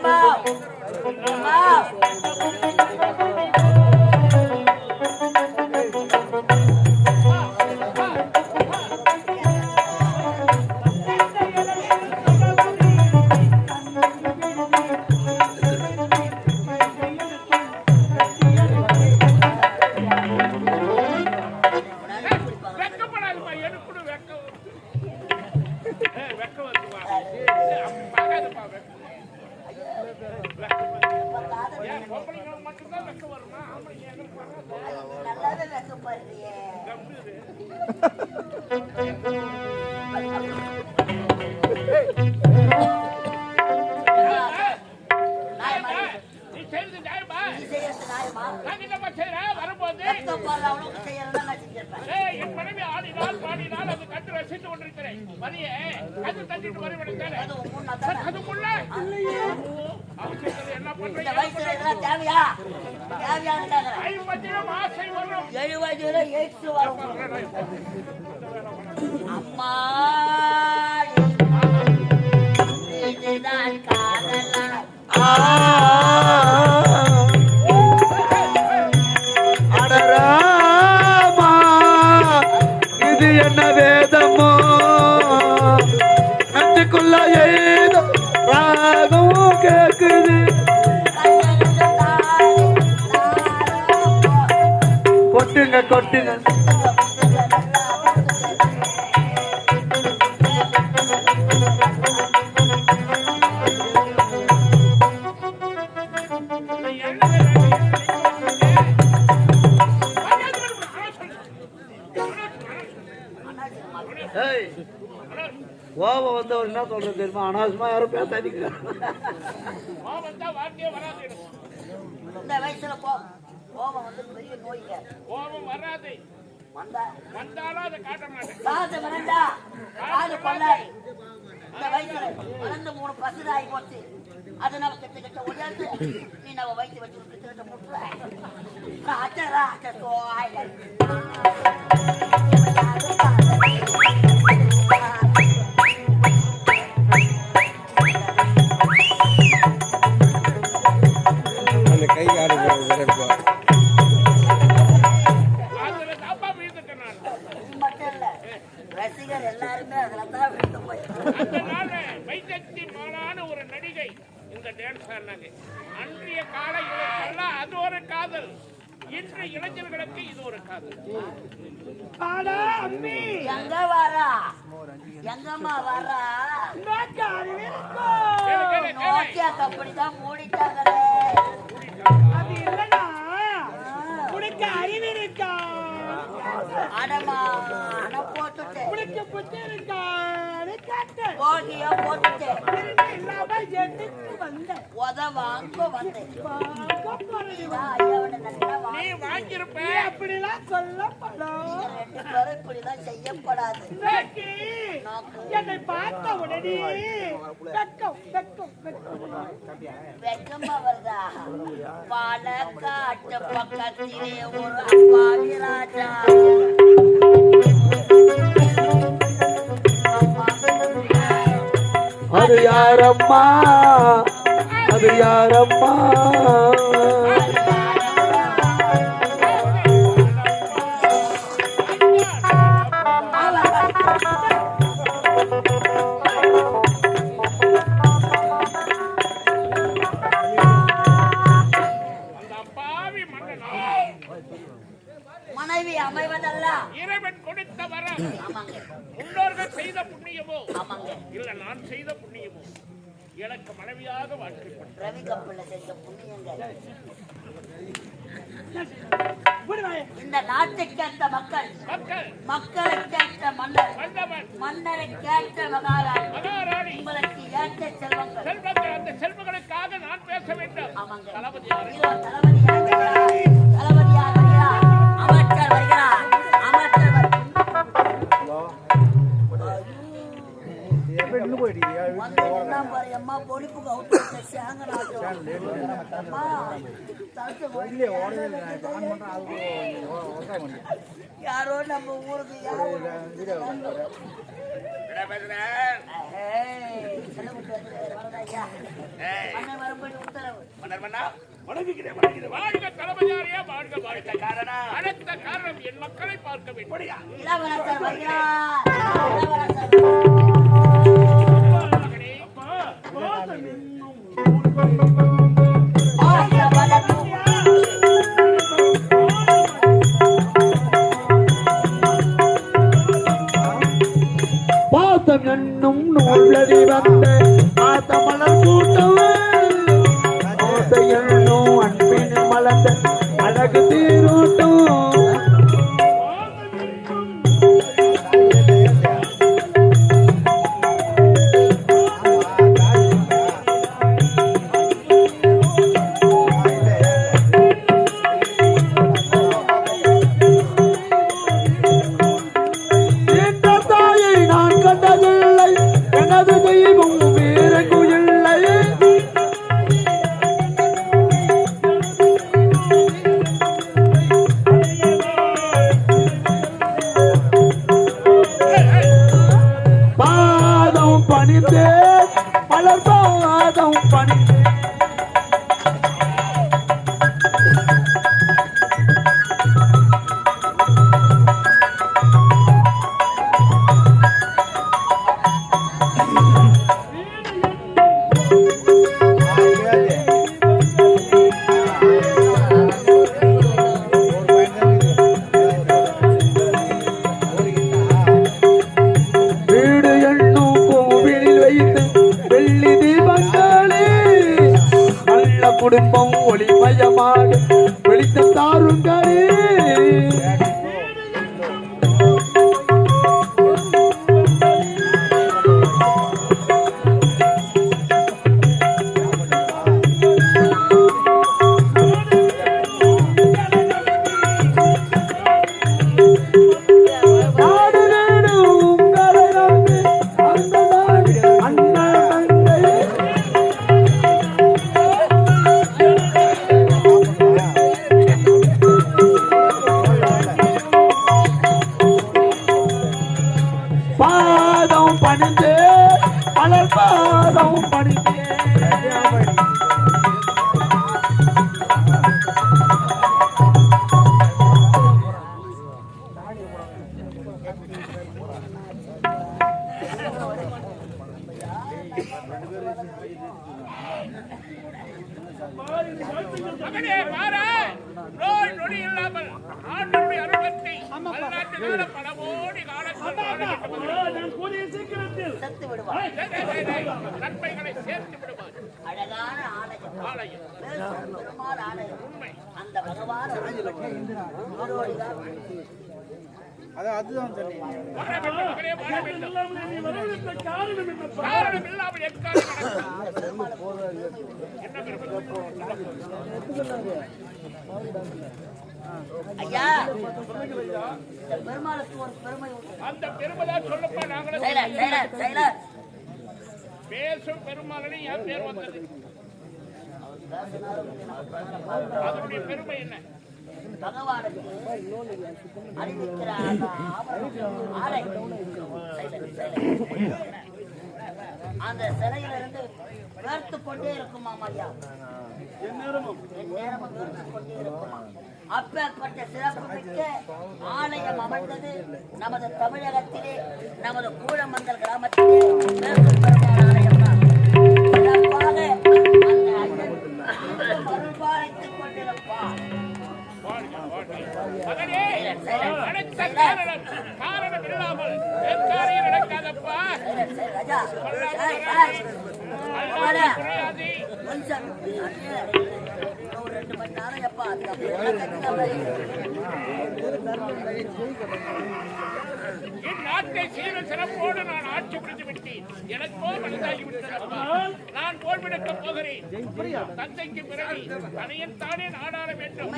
Come out. Come out. எழுபதுல AIDS வரும். அம்மா இதுதான் காதலா. கொட்டுங்க கொட்டுங்க கோபம் வந்து அவர் என்ன சொல்றது தெரியுமா? அனாவசியமா யாரும் பேசாதீங்க. கோபம் வந்து பெரிய நோய்ங்க. கோபம் வராது. வந்தா வந்தாலும் அதை காட்ட மாட்டேன். காது மறந்தா காது கொள்ளாய் இந்த வயசுல வளர்ந்து மூணு பசு ஆகி போச்சு. அது நம்ம கிட்ட கிட்ட ஒடியாந்து நீ நம்ம வயிற்று வச்சு கிட்ட கிட்ட முட்டுற. அச்சரா அச்சோ அந்த அன்றைய கால இளைஞர்கள்லாம் அது ஒரு காதல். இன்று இளைஞர்களுக்கு இது ஒரு காதல். எங்க வரா? எங்கம்மா வரா. நோக்கியா கம்பெனி தான் மூடிட்டாங்களே. உனக்கு அறிவு இருக்கா? அடமா அட போட்டுட்டு உனக்கு புத்தி இருக்கா? அது போகியா வந்த உத வாங்க வந்தேன் நீ வாங்கியிருப்ப அப்படிலாம் சொல்லப்படும் ரெண்டு பேரும் இப்படிதான் செய்யப்படாது என்னை பார்த்த உடனே வெக்கம் வெக்கம் வெக்கம் வருதா பக்கத்திலே ஒரு அப்பாவி ராஜா அது யாரம்மா? அது யாரம்மா? மனைவியாக ரவி கப்பல்ல செஞ்ச இந்த நாட்டுக்கேற்ற மக்கள் மக்கள். மக்களுக்கேற்ற மன்னர் மன்னரை கேட்ட மகாராணி உங்களுக்கு ஏற்ற செல்வங்கள். செல்வங்களுக்காக நான் பேச வேண்டும். ஆமாங்க தளபதி காரணம் அடுத்த காரணம் என் மக்களை பார்க்க வேண்டும். அன்பின் அழகு தீ பணிந்தே மலர் பாவாதம் பணிந்தே நன்மைகளை சேர்த்து விடுவார் அழகான ஆலயம். ஆலயம். வேல்சூர் பெருமாள் ஆலயம். உண்மை. அந்த பகவான் ஓரோடிதான் அதான் அதுதான் பெருமை ஐயா. இந்த பெருமாளுக்கு ஒரு பெருமை உண்டு அந்த பெருமைதான் சொல்லப்பா நாங்களே செயலர் செயலர் செயலர் பேசும் பெருமாளனே என் பேர் வந்தது அதனுடைய பெருமை என்ன? பகவானுக்கு அறிவிக்கிற ஆடை. அந்த சிலையில இருந்து வேர்த்து கொண்டே இருக்குமாம் ஐயா. என் நேரமும் வேர்த்து கொண்டே இருக்குமா. அப்பேற்பட்ட சிறப்பு மிக்க ஆலயம் அமைந்தது. நமது தமிழகத்திலே நமது கூழமங்கல் கிராமத்திலே பெருமாள் ஆலயம் தான். சிறப்பாக அந்த கொண்டிருப்பார். காரணம் இல்லாமல் எக்காரியம் நடக்காதப்பா. ராஜா. கொஞ்சம் கட்டிக்கலாம். இந்நாட்டை சீர சிறப்போடு நான் ஆட்சி புரிந்து விட்டேன் எனக்கோ விட்டதப்பா நான் போய்விடக்கப் போகிறேன். தந்தைக்கு பிறகு தனையன் தானே நாடாள வேண்டும்?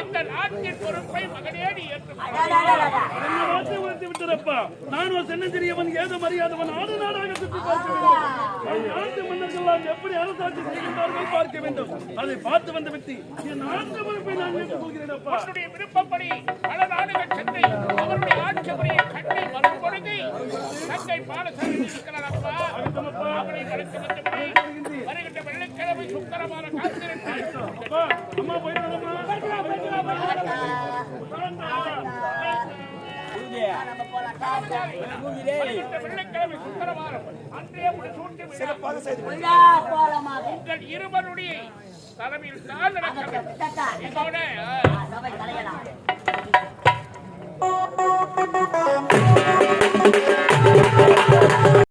இந்த நாட்டின் பொறுப்பை மகனேடி ஏற்று அடாடாடாடா. என்ன வார்த்தை உரைத்து விட்டதப்பா நான் ஒரு சின்னஞ்சிறியவன் ஏதோ மரியாதவன் நாடு நாடாக சுற்றி பார்க்க வேண்டும். நாட்டு மன்னர்கள்லாம் எப்படி அரசாட்சி செய்கின்றார்கள் பார்க்க வேண்டும். அதை பார்த்து வந்து விட்டு என் நாட்டு பொறுப்பை நான் ஏற்றுக் கொள்கிறேன் அப்பா உன்னுடைய விருப்பப்படி பல நாடுகள் சென்று அவருடைய ஆட்சி அவருடைய கண்ணை வரும் பொழுது தந்தை பாலசாமி இருக்கிறார் அப்பா. அவரை கணக்கு வந்தபடி வருகின்ற உங்கள் இருவருடைய தலைமையில் தான் நடக்கிறது. இதோட சபை கலையலாம் thank you